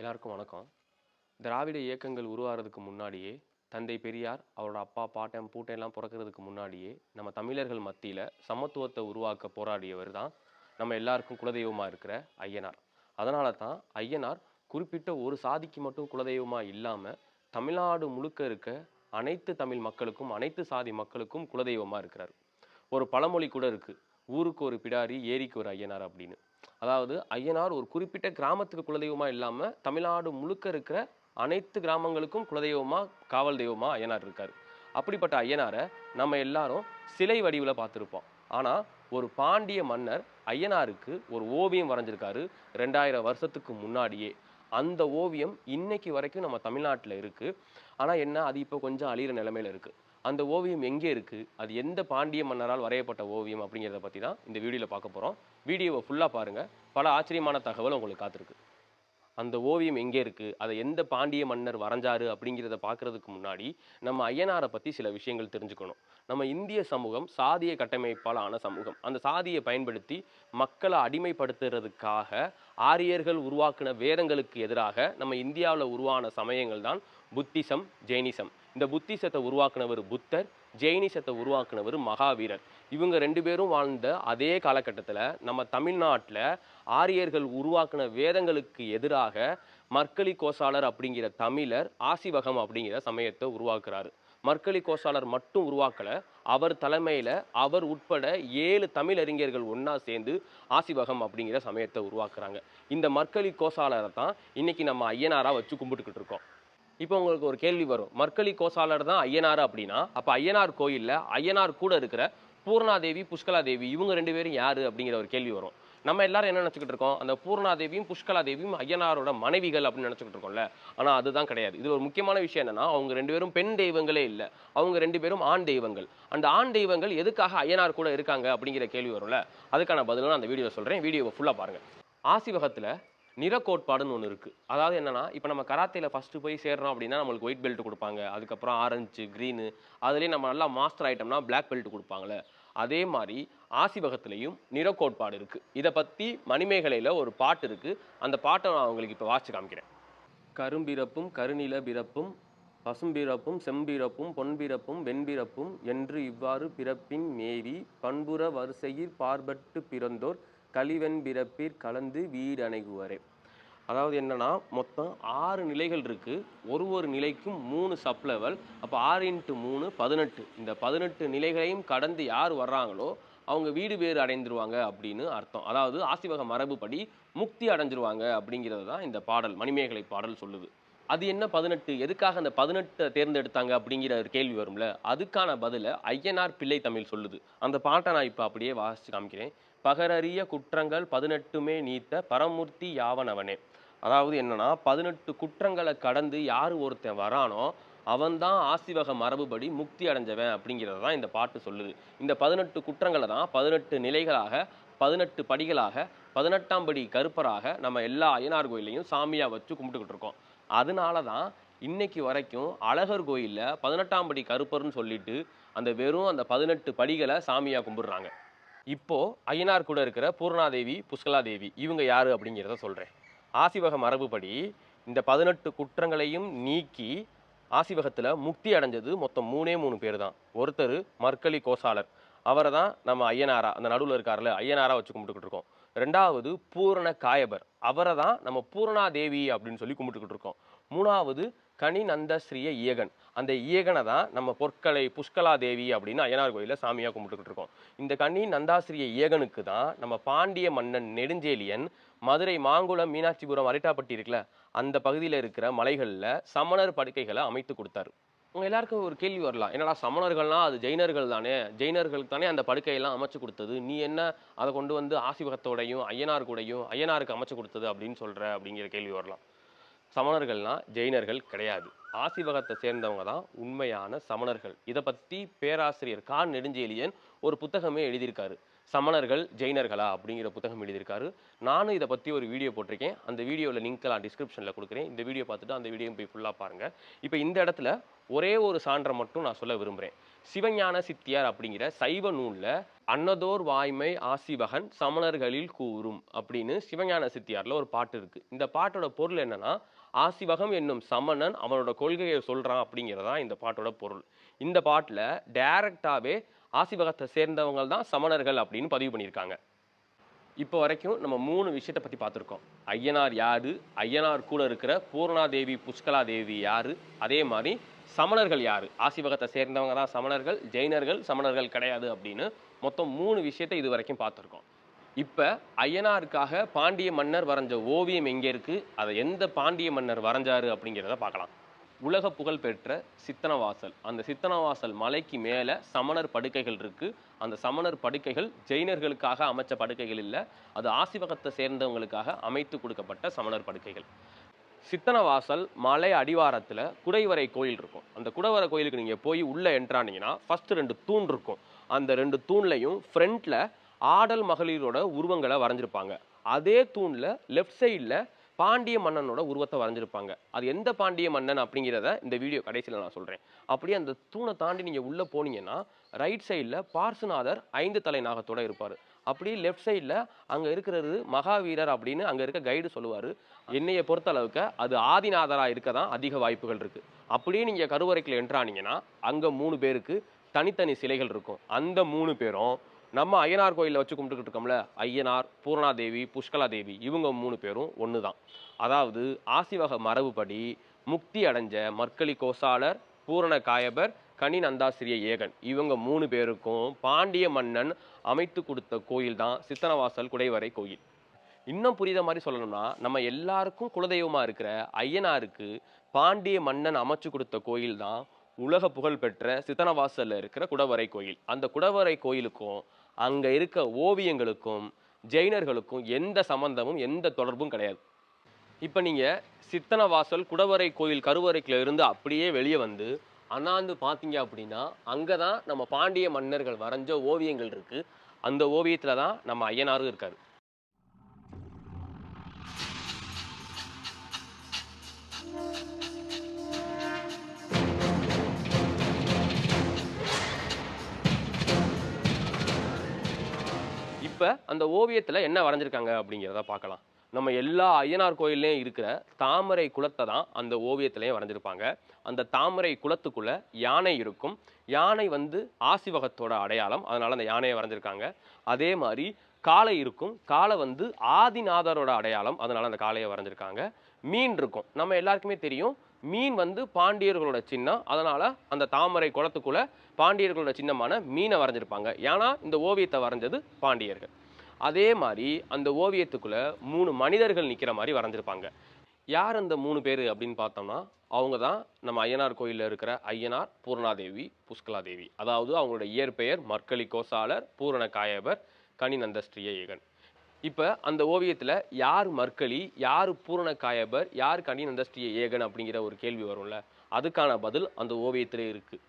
எல்லாருக்கும் வணக்கம். திராவிட இயக்கங்கள் உருவாகிறதுக்கு முன்னாடியே தந்தை பெரியார் அவரோட அப்பா பாட்டன் பூட்டையெல்லாம் பிறக்கிறதுக்கு முன்னாடியே நம்ம தமிழர்கள் மத்தியில் சமத்துவத்தை உருவாக்க போராடியவர் தான் நம்ம எல்லாருக்கும் குலதெய்வமாக இருக்கிற ஐயனார். அதனால தான் ஐயனார் குறிப்பிட்ட ஒரு சாதிக்கு மட்டும் குலதெய்வமாக இல்லாமல் தமிழ்நாடு முழுக்க இருக்க அனைத்து தமிழ் மக்களுக்கும் அனைத்து சாதி மக்களுக்கும் குலதெய்வமாக இருக்கிறார். ஒரு பழமொழி கூட இருக்குது ஊருக்கு ஒரு பிடாரி ஏரிக்கு ஒரு ஐயனார் அப்படின்னு. அதாவது ஐயனார் ஒரு குறிப்பிட்ட கிராமத்துக்கு குலதெய்வமாக இல்லாமல் தமிழ்நாடு முழுக்க இருக்கிற அனைத்து கிராமங்களுக்கும் குலதெய்வமாக காவல் தெய்வமாக ஐயனார் இருக்கார். அப்படிப்பட்ட ஐயனாரை நம்ம எல்லாரும் சிலை வடிவில் பார்த்துருப்போம். ஆனால் ஒரு பாண்டிய மன்னர் ஐயனாருக்கு ஒரு ஓவியம் வரைஞ்சிருக்காரு ரெண்டாயிரம் வருஷத்துக்கு முன்னாடியே. அந்த ஓவியம் இன்னைக்கு வரைக்கும் நம்ம தமிழ்நாட்டில் இருக்குது ஆனால் என்ன அது இப்போ கொஞ்சம் அழிகிற நிலமையில் இருக்குது அந்த ஓவியம் எங்கே இருக்குது அது எந்த பாண்டிய மன்னரால் வரையப்பட்ட ஓவியம் அப்படிங்கிறத பற்றி தான் இந்த வீடியோவில் பார்க்க போகிறோம் வீடியோவை ஃபுல்லாக பாருங்கள் பல ஆச்சரியமான தகவல் உங்களுக்கு காத்திருக்கு. அந்த ஓவியம் எங்கே இருக்குது அதை எந்த பாண்டிய மன்னர் வரைஞ்சாரு அப்படிங்கிறத பார்க்கறதுக்கு முன்னாடி நம்ம ஐயனாரை பற்றி சில விஷயங்கள் தெரிஞ்சுக்கணும். நம்ம இந்திய சமூகம் சாதிய கட்டமைப்பால் ஆன சமூகம். அந்த சாதியை பயன்படுத்தி மக்களை அடிமைப்படுத்துறதுக்காக ஆரியர்கள் உருவாக்கின வேதங்களுக்கு எதிராக நம்ம இந்தியாவில் உருவான சமயங்கள் தான் புத்திசம் ஜெயினிசம். இந்த புத்திசத்தை உருவாக்குனவர் புத்தர் ஜெயினிசத்தை உருவாக்குனவர் மகாவீரர். இவங்க ரெண்டு பேரும் வாழ்ந்த அதே காலகட்டத்தில் நம்ம தமிழ்நாட்டில் ஆரியர்கள் உருவாக்கின வேதங்களுக்கு எதிராக மர்க்கலி கோசாளர் அப்படிங்கிற தமிழர் ஆசிவகம் அப்படிங்கிற சமயத்தை உருவாக்குறாரு. மர்க்கலி கோசாளர் மட்டும் உருவாக்கல அவர் தலைமையில் அவர் உட்பட ஏழு தமிழறிஞர்கள் ஒன்றா சேர்ந்து ஆசிவகம் அப்படிங்கிற சமயத்தை உருவாக்குறாங்க. இந்த மர்க்கலி கோசாளரை தான் இன்னைக்கு நம்ம ஐயனாரா வச்சு கும்பிட்டுக்கிட்டு இருக்கோம். இப்போ உங்களுக்கு ஒரு கேள்வி வரும். மர்க்கலி கோசாளர் தான் ஐயனார் அப்படின்னா அப்போ ஐயனார் கோயிலில் ஐயனார் கூட இருக்கிற பூர்ணாதேவி புஷ்கலாதேவி இவங்க ரெண்டு பேரும் யார் அப்படிங்கிற ஒரு கேள்வி வரும். நம்ம எல்லாரும் என்ன நினச்சிக்கிட்டு இருக்கோம்? அந்த பூர்ணாதேவியும் புஷ்கலாதேவியும் ஐயனாரோட மனைவிகள் அப்படின்னு நினச்சிக்கிட்டு இருக்கோம்ல. ஆனால் அதுதான் கிடையாது. இது ஒரு முக்கியமான விஷயம் என்னன்னா அவங்க ரெண்டு பேரும் பெண் தெய்வங்களே இல்லை. அவங்க ரெண்டு பேரும் ஆண் தெய்வங்கள். அந்த ஆண் தெய்வங்கள் எதுக்காக ஐயனார் கூட இருக்காங்க அப்படிங்கிற கேள்வி வரும்ல. அதுக்கான பதிலும் நான் அந்த வீடியோ சொல்கிறேன் வீடியோவை ஃபுல்லாக பாருங்கள் ஆசிவகத்தில் நிறக்கோட்பாடுன்னு ஒன்று இருக்குது அதாவது என்னென்னா இப்போ நம்ம கராத்தேல ஃபஸ்ட்டு போய் சேர்றோம் அப்படின்னா நம்மளுக்கு ஒயிட் பெல்ட் கொடுப்பாங்க. அதுக்கப்புறம் ஆரஞ்சு க்ரீனு அதுலேயே நம்ம நல்லா மாஸ்டர் ஆகிட்டோம்னா பிளாக் பெல்ட் கொடுப்பாங்கல்ல. அதே மாதிரி ஆசிவகத்திலையும் நிறக்கோட்பாடு இருக்குது இதை பற்றி மணிமேகலையில் ஒரு பாட்டு இருக்குது அந்த பாட்டை நான் உங்களுக்கு இப்போ வாசிச்சு காமிக்கிறேன். கரும்பிறப்பும் கருநில பிறப்பும் பசும்பிறப்பும் செம்பிறப்பும் பொன்பிறப்பும் வெண்பிறப்பும் என்று இவ்வாறு பிறப்பின் மேவி பண்புற வரிசையில் பார்பட்டு பிறந்தோர் கலிவெண் பிறப்பிற் கலந்து வீடணைகுவரே. அதாவது என்னென்னா மொத்தம் ஆறு நிலைகள் இருக்குது ஒரு ஒரு நிலைக்கும் மூணு சப் லெவல் அப்போ ஆறு இன்ட்டு மூணு பதினெட்டு. இந்த பதினெட்டு நிலைகளையும் கடந்து யார் வர்றாங்களோ அவங்க வீடு பேர் அடைந்துருவாங்க அப்படின்னு அர்த்தம். அதாவது ஆசிவக மரபுப்படி முக்தி அடைஞ்சிருவாங்க அப்படிங்கிறது தான் இந்த பாடல் மணிமேகலை பாடல் சொல்லுது. அது என்ன பதினெட்டு? எதுக்காக அந்த பதினெட்டை தேர்ந்தெடுத்தாங்க அப்படிங்கிற ஒரு கேள்வி வரும்ல? அதுக்கான பதிலை ஐயனார் பிள்ளை தமிழ் சொல்லுது. அந்த பாட்டை நான் இப்போ அப்படியே வாசித்து காமிக்கிறேன். பகரறிய குற்றங்கள் பதினெட்டுமே நீத்த பரமூர்த்தி யாவனவனே. அதாவது என்னன்னா பதினெட்டு குற்றங்களை கடந்து யார் ஒருத்தன் வரானோ அவன்தான் ஆசிவக மரபுபடி முக்தி அடைஞ்சவன் அப்படிங்கிறது தான் இந்த பாட்டு சொல்லுது. இந்த பதினெட்டு குற்றங்களை தான் பதினெட்டு நிலைகளாக பதினெட்டு படிகளாக பதினெட்டாம் படி கருப்பராக நம்ம எல்லா அய்யனார் கோயிலையும் சாமியாக வச்சு கும்பிட்டுக்கிட்டு இருக்கோம். அதனால தான் இன்னைக்கு வரைக்கும் அழகர் கோயிலில் பதினெட்டாம் படி கருப்பர்னு சொல்லிட்டு அந்த வெறும் அந்த பதினெட்டு படிகளை சாமியாக கும்பிடுறாங்க. இப்போது அய்யனார் கூட இருக்கிற பூர்ணாதேவி புஷ்கலாதேவி இவங்க யார் அப்படிங்கிறத சொல்கிறேன் ஆசிவக மரபுப்படி இந்த பதினெட்டு குற்றங்களையும் நீக்கி ஆசிவகத்தில் முக்தி அடைஞ்சது மொத்தம் மூணே மூணு பேர் தான் ஒருத்தர் மர்க்கலி கோசாலர் அவரை தான் நம்ம ஐயனாரா அந்த நடுவில் இருக்கார்ல ஐயனாரா வச்சு கும்பிட்டுக்கிட்டு இருக்கோம். ரெண்டாவது பூரண காயபர். அவரை தான் நம்ம பூர்ணாதேவி அப்படின்னு சொல்லி கும்பிட்டுக்கிட்டு இருக்கோம். மூணாவது கனி நந்தஸ்ரீய ஈயகன் அந்த ஈயகனை தான் நம்ம பொற்கலை புஷ்கலா தேவி அப்படின்னு அய்யனார் கோயிலில் சாமியாக கும்பிட்டுக்கிட்டு இருக்கோம். இந்த கனி நந்தாசிரிய ஈயகனுக்கு தான் நம்ம பாண்டிய மன்னன் நெடுஞ்சேலியன் மதுரை மாங்குளம் மீனாட்சிபுரம் அரிட்டாப்பட்டி இருக்குல்ல அந்த பகுதியில் இருக்கிற மலைகளில் சமணர் படுக்கைகளை அமைத்து கொடுத்தாரு. உங்கள் எல்லாருக்கும் ஒரு கேள்வி வரலாம். என்னடா சமணர்கள்னா அது ஜெயினர்கள் தானே? ஜெயினர்களுக்கு தானே அந்த படுக்கையெல்லாம் அமைச்சு கொடுத்தது. நீ என்ன அதை கொண்டு வந்து ஆசிவகத்தோடையும் ஐயனார் கூடையும் ஐயனாருக்கு அமைச்சு கொடுத்தது அப்படின்னு சொல்கிற அப்படிங்கிற கேள்வி வரலாம். சமணர்கள்னா ஜெயினர்கள் கிடையாது. ஆசிவகத்தை சேர்ந்தவங்க தான் உண்மையான சமணர்கள். இதை பற்றி பேராசிரியர் கான் நெடுஞ்செலியன் ஒரு புத்தகமே எழுதியிருக்காரு. சமணர்கள் ஜெயினர்களா அப்படிங்கிற புத்தகம் எழுதியிருக்காரு. நானும் இதை பற்றி ஒரு வீடியோ போட்டிருக்கேன். அந்த வீடியோவில் லிங்க்கெல்லாம் டிஸ்கிரிப்ஷனில் கொடுக்குறேன். இந்த வீடியோ பார்த்துட்டு அந்த வீடியோ போய் ஃபுல்லாக பாருங்கள் இப்போ இந்த இடத்துல ஒரே ஒரு சான்றை மட்டும் நான் சொல்ல விரும்புகிறேன் சிவஞான சித்தியார் அப்படிங்கிற சைவ நூலில் அன்னதோர் வாய்மை ஆசிவகன் சமணர்களில் கூறும் அப்படின்னு சிவஞான சித்தியாரில் ஒரு பாட்டு இருக்குது இந்த பாட்டோட பொருள் என்னென்னா ஆசிவகம் என்னும் சமணன் அவனோட கொள்கையை சொல்கிறான் அப்படிங்கிறதா இந்த பாட்டோட பொருள். இந்த பாட்டில் டைரக்டாகவே ஆசிவகத்தை சேர்ந்தவங்க தான் சமணர்கள் அப்படின்னு பதிவு பண்ணியிருக்காங்க. இப்போ வரைக்கும் நம்ம மூணு விஷயத்தை பற்றி பார்த்துருக்கோம். ஐயனார் யாரு? ஐயனார் கூட இருக்கிற பூர்ணாதேவி புஷ்கலா தேவி யாரு? அதே மாதிரி சமணர்கள் யாரு? ஆசிவகத்தை சேர்ந்தவங்க தான் சமணர்கள் ஜெயினர்கள் சமணர்கள் கிடையாது அப்படின்னு மொத்தம் மூணு விஷயத்தை இது வரைக்கும் பார்த்துருக்கோம். இப்போ ஐயனாருக்காக பாண்டிய மன்னர் வரைஞ்ச ஓவியம் எங்கே இருக்குது அதை எந்த பாண்டிய மன்னர் வரைஞ்சாரு அப்படிங்கிறத பார்க்கலாம். உலக புகழ் பெற்ற சித்தனவாசல். அந்த சித்தனவாசல் மலைக்கு மேலே சமணர் படுக்கைகள் இருக்குது அந்த சமணர் படுக்கைகள் ஜெயினர்களுக்காக அமைச்ச படுக்கைகள் இல்லை. அது ஆசிவகத்தை சேர்ந்தவங்களுக்காக அமைத்து கொடுக்கப்பட்ட சமணர் படுக்கைகள். சித்தனவாசல் மலை அடிவாரத்தில் குடைவரை கோயில் இருக்கும். அந்த குடைவரை கோயிலுக்கு நீங்கள் போய் உள்ளே என்ட்ரானீங்கன்னா ஃபஸ்ட்டு ரெண்டு தூண் இருக்கும். அந்த ரெண்டு தூண்லையும் ஃப்ரண்ட்டில் ஆடல் மகளிரோட உருவங்களை வரைஞ்சிருப்பாங்க. அதே தூணில் லெஃப்ட் சைடில் பாண்டிய மன்னனோட உருவத்தை வரைஞ்சிருப்பாங்க. அது எந்த பாண்டிய மன்னன் அப்படிங்கிறத இந்த வீடியோ கடைசியில் நான் சொல்கிறேன் அப்படியே அந்த தூணை தாண்டி நீங்கள் உள்ளே போனீங்கன்னா ரைட் சைடில் பார்சுநாதர் ஐந்து தலை நாகத்தோடு இருப்பார். அப்படியே லெஃப்ட் சைடில் அங்கே இருக்கிறது மகாவீரர் அப்படின்னு அங்கே இருக்க கைடு சொல்லுவார். என்னையை பொறுத்த அளவுக்கு அது ஆதிநாதராக இருக்க தான் அதிக வாய்ப்புகள் இருக்குது அப்படியே நீங்கள் கருவறைக்குள்ள என்ட்ரானீங்கன்னா அங்கே மூணு பேருக்கு தனித்தனி சிலைகள் இருக்கும். அந்த மூணு பேரும் நம்ம ஐயனார் கோயிலில் வச்சு கும்பிட்டுக்கிட்டு இருக்கோம்ல ஐயனார் பூர்ணாதேவி புஷ்கலா தேவி இவங்க மூணு பேரும் ஒன்று தான் அதாவது ஆசிவக மரபுப்படி முக்தி அடைஞ்ச மற்களி கோசாலர் பூரண காயபர் கனி நந்தாசிரிய ஏகன். இவங்க மூணு பேருக்கும் பாண்டிய மன்னன் அமைத்து கொடுத்த கோயில் தான் சித்தனவாசல் குடைவரை கோயில். இன்னும் புரியுத மாதிரி சொல்லணும்னா நம்ம எல்லாருக்கும் குலதெய்வமாக இருக்கிற ஐயனாருக்கு பாண்டிய மன்னன் அமைச்சு கொடுத்த கோயில் தான் உலக புகழ் பெற்ற சித்தனவாசலில் இருக்கிற குடவரை கோயில். அந்த குடவரை கோயிலுக்கும் அங்கே இருக்க ஓவியங்களுக்கும் ஜெயினர்களுக்கும் எந்த சம்பந்தமும் எந்த தொடர்பும் கிடையாது. இப்போ நீங்கள் சித்தனை வாசல் குடவரை கோயில் கருவறைக்கில் இருந்து அப்படியே வெளியே வந்து அண்ணாந்து பார்த்தீங்க அப்படின்னா அங்கே தான் நம்ம பாண்டிய மன்னர்கள் வரைஞ்ச ஓவியங்கள் இருக்குது அந்த ஓவியத்தில் தான் நம்ம ஐயனாரும் இருக்காரு. இப்போ அந்த ஓவியத்தில் என்ன வரைஞ்சிருக்காங்க அப்படிங்கிறத பார்க்கலாம். நம்ம எல்லா ஐயனார் கோயில்லையும் இருக்கிற தாமரை குளத்தை தான் அந்த ஓவியத்திலையும் வரைஞ்சிருப்பாங்க. அந்த தாமரை குளத்துக்குள்ளே யானை இருக்கும். யானை வந்து ஆசிவகத்தோட அடையாளம். அதனால் அந்த யானையை வரைஞ்சிருக்காங்க. அதே மாதிரி காளை இருக்கும். காளை வந்து ஆதிநாதரோட அடையாளம். அதனால் அந்த காளையை வரைஞ்சிருக்காங்க. மீன் இருக்கும். நம்ம எல்லாருக்குமே தெரியும். மீன் வந்து பாண்டியர்களோட சின்னம். அதனால் அந்த தாமரை குளத்துக்குள்ள பாண்டியர்களோட சின்னமான மீனை வரைஞ்சிருப்பாங்க. ஏன்னா இந்த ஓவியத்தை வரைஞ்சது பாண்டியர்கள். அதே மாதிரி அந்த ஓவியத்துக்குள்ள மூணு மனிதர்கள் நிற்கிற மாதிரி வரைஞ்சிருப்பாங்க. யார் அந்த மூணு பேர் அப்படின்னு பார்த்தோம்னா அவங்க தான் நம்ம ஐயனார் கோயிலில் இருக்கிற ஐயனார் பூர்ணாதேவி புஷ்கலாதேவி. அதாவது அவங்களோட இயற்பெயர் மற்களி கோசாலர் பூரண காயபர் கனிநந்தஸ்ரீய ஏகன் இப்போ அந்த ஓவியத்தில் யார் மற்களி யார் பூரண காயபர் யார் கனிநந்தஸ்ரீய ஏகன் அப்படிங்கிற ஒரு கேள்வி வரும்ல? அதுக்கான பதில் அந்த ஓவியத்திலே இருக்குது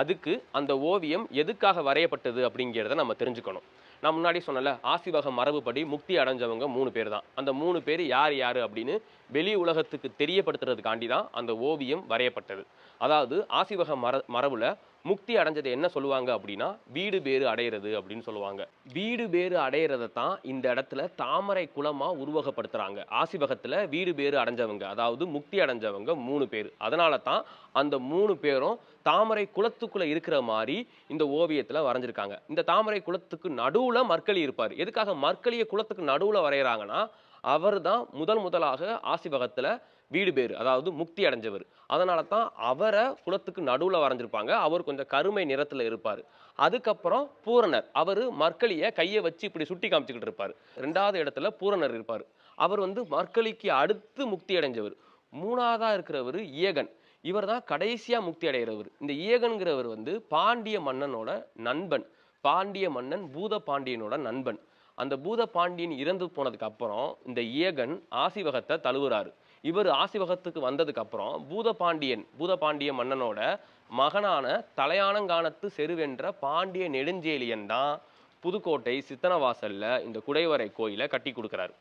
அதுக்கு அந்த ஓவியம் எதுக்காக வரையப்பட்டது அப்படிங்கிறத நம்ம தெரிஞ்சுக்கணும். நான் முன்னாடி சொன்னல ஆசிவக மரபுப்படி முக்தி அடைஞ்சவங்க மூணு பேர் தான். அந்த மூணு பேர் யார் யார் அப்படின்னு வெளி உலகத்துக்கு தெரியப்படுத்துறதுக்காண்டி தான் அந்த ஓவியம் வரையப்பட்டது. அதாவது ஆசிவக மர மரபுல முக்தி அடைஞ்சதை என்ன சொல்லுவாங்க அப்படின்னா வீடு பேறு அடையிறது அப்படின்னு சொல்லுவாங்க. வீடு பேறு அடையிறதை தான் இந்த இடத்துல தாமரை குளமாக உருவகப்படுத்துகிறாங்க ஆசிபகத்தில் வீடு பேறு அடைஞ்சவங்க அதாவது முக்தி அடைஞ்சவங்க மூணு பேர். அதனால தான் அந்த மூணு பேரும் தாமரை குளத்துக்குள்ள இருக்கிற மாதிரி இந்த ஓவியத்துல வரைஞ்சிருக்காங்க. இந்த தாமரை குளத்துக்கு நடுவுல மற்களி இருப்பார். எதுக்காக மற்களிய குளத்துக்கு நடுவுல வரைகிறாங்கன்னா அவர் தான் முதல் முதலாக ஆசிபகத்தில் வீடு பேர் அதாவது முக்தி அடைஞ்சவர். அதனால தான் அவரை குலத்துக்கு நடுவில் வரைஞ்சிருப்பாங்க. அவர் கொஞ்சம் கருமை நிறத்தில் இருப்பார். அதுக்கப்புறம் பூரணர் அவர் மற்களிய கையை வச்சு இப்படி சுட்டி காமிச்சுக்கிட்டு இருப்பார். ரெண்டாவது இடத்துல பூரணர் இருப்பார். அவர் வந்து மற்களிக்கு அடுத்து முக்தி அடைஞ்சவர். மூணாவதாக இருக்கிறவர் இயகன் இவர் தான் கடைசியாக முக்தி அடைகிறவர். இந்த இயகன்கிறவர் வந்து பாண்டிய மன்னனோட நண்பன். பாண்டிய மன்னன் பூத பாண்டியனோட நண்பன். அந்த பூத பாண்டியன் இறந்து போனதுக்கு அப்புறம் இந்த ஏகன் ஆசிவகத்தை தழுவுறாரு. இவர் ஆசிவகத்துக்கு வந்ததுக்கு அப்புறம் பூதபாண்டியன் பூதபாண்டிய மன்னனோட மகனான தலையானங்கானத்து செருவென்ற பாண்டிய நெடுஞ்சேலியன் தான் புதுக்கோட்டை சித்தனவாசல்ல இந்த குடைவரை கோயிலை கட்டி கொடுக்குறாரு.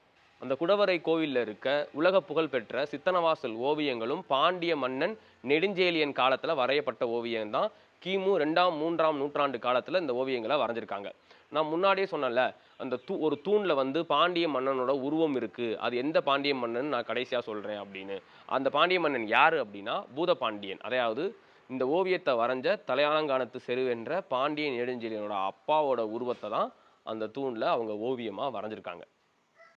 அந்த குடவரை கோவிலில் இருக்க உலக புகழ்பெற்ற சித்தனவாசல் ஓவியங்களும் பாண்டிய மன்னன் நெடுஞ்சேலியன் காலத்தில் வரையப்பட்ட ஓவியம் தான் கிமு ரெண்டாம் மூன்றாம் நூற்றாண்டு காலத்தில் இந்த ஓவியங்களை வரைஞ்சிருக்காங்க. நான் முன்னாடியே சொன்னல அந்த தூ ஒரு தூணில் வந்து பாண்டிய மன்னனோட உருவம் இருக்குது அது எந்த பாண்டிய மன்னன் நான் கடைசியாக சொல்கிறேன் அப்படின்னு. அந்த பாண்டிய மன்னன் யார் அப்படின்னா பூத பாண்டியன் அதாவது இந்த ஓவியத்தை வரைஞ்ச தலையாலங்கானத்து செருவென்ற பாண்டிய நெடுஞ்செழியனோட அப்பாவோட உருவத்தை தான் அந்த தூணில் அவங்க ஓவியமாக வரைஞ்சிருக்காங்க.